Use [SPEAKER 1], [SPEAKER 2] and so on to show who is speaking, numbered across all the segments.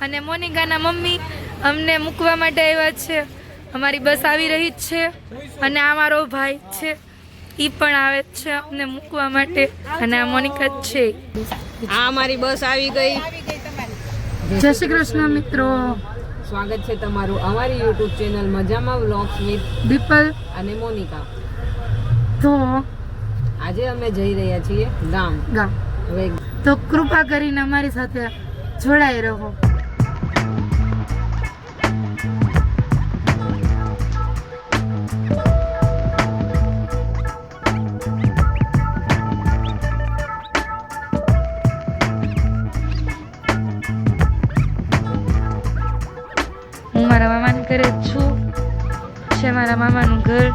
[SPEAKER 1] અને મોનિકાના મમ્મી અમને મૂકવા માટે આવ્યા છે. અમારી બસ આવી રહી જ છે અને આ મારો ભાઈ છે. એ પણ આવે જ છે અમને મૂકવા માટે અને આ મોનિકા જ છે.
[SPEAKER 2] આ અમારી બસ આવી ગઈ.
[SPEAKER 1] જય શ્રી કૃષ્ણ મિત્રો.
[SPEAKER 2] સ્વાગત છે તમારું અમારી યુટ્યુબ ચેનલ મજામાં વ્લોગ્સ વિથ
[SPEAKER 1] દીપલ.
[SPEAKER 2] અને મોનિકા.
[SPEAKER 1] તો
[SPEAKER 2] આજે અમે જઈ રહ્યા છીએ ગામ.
[SPEAKER 1] ગામ.
[SPEAKER 2] હવે
[SPEAKER 1] તો કૃપા કરીને અમારી સાથે જોડાઈ રહો. હું મારા મામાના ઘરે છું. છે મારા મામાનું ઘર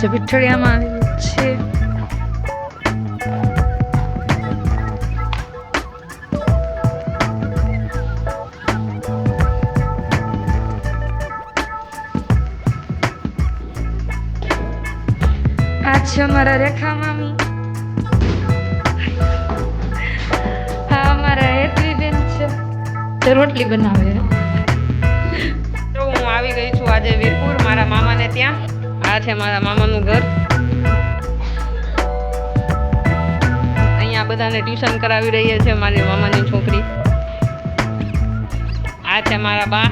[SPEAKER 1] જે વિઠળિયામાં આવેલું છે. આ છે અમારા રેખા મામી. હા અમારા હેતવી બેન છે. તે રોટલી બનાવે.
[SPEAKER 2] તો હું આવી ગઈ છું આજે વીરપુર મારા મામાને ત્યાં. આ છે મારા મામાનું ઘર. અહીંયા બધાને ટ્યુશન કરાવી રહી છે મારી મામાની છોકરી. આ છે મારા બા.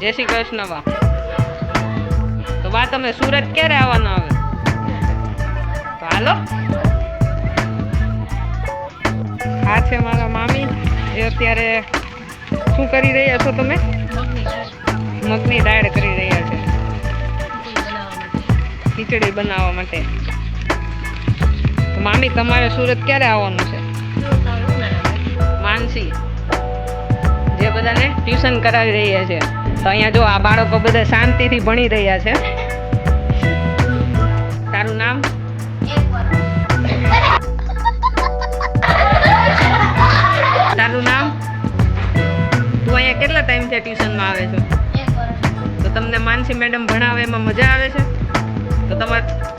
[SPEAKER 2] જય શ્રી કૃષ્ણ બા. તો બા તમે સુરત ક્યારે આવવાના હવે? તો હાલો. આ છે મારા મામી. એ અત્યારે શું કરી રહ્યા છો તમે? મગની દાળ કરી રહ્યા છે. ખીચડી બનાવવા માટે. મામી, તમારે સુરત ક્યારે આવવાનું છે? માનસી. જે બધાને ટ્યુશન કરાવી રહ્યા છે. તો અહીંયા જો આ બાળકો બધા શાંતિથી ભણી રહ્યા છે. તારું નામ? તારું નામ? તું અહીંયા કેટલા ટાઈમથી ટ્યુશનમાં આવે છો? તો તમને માનસી મેડમ ભણાવે એમાં મજા આવે છે? તો તમારે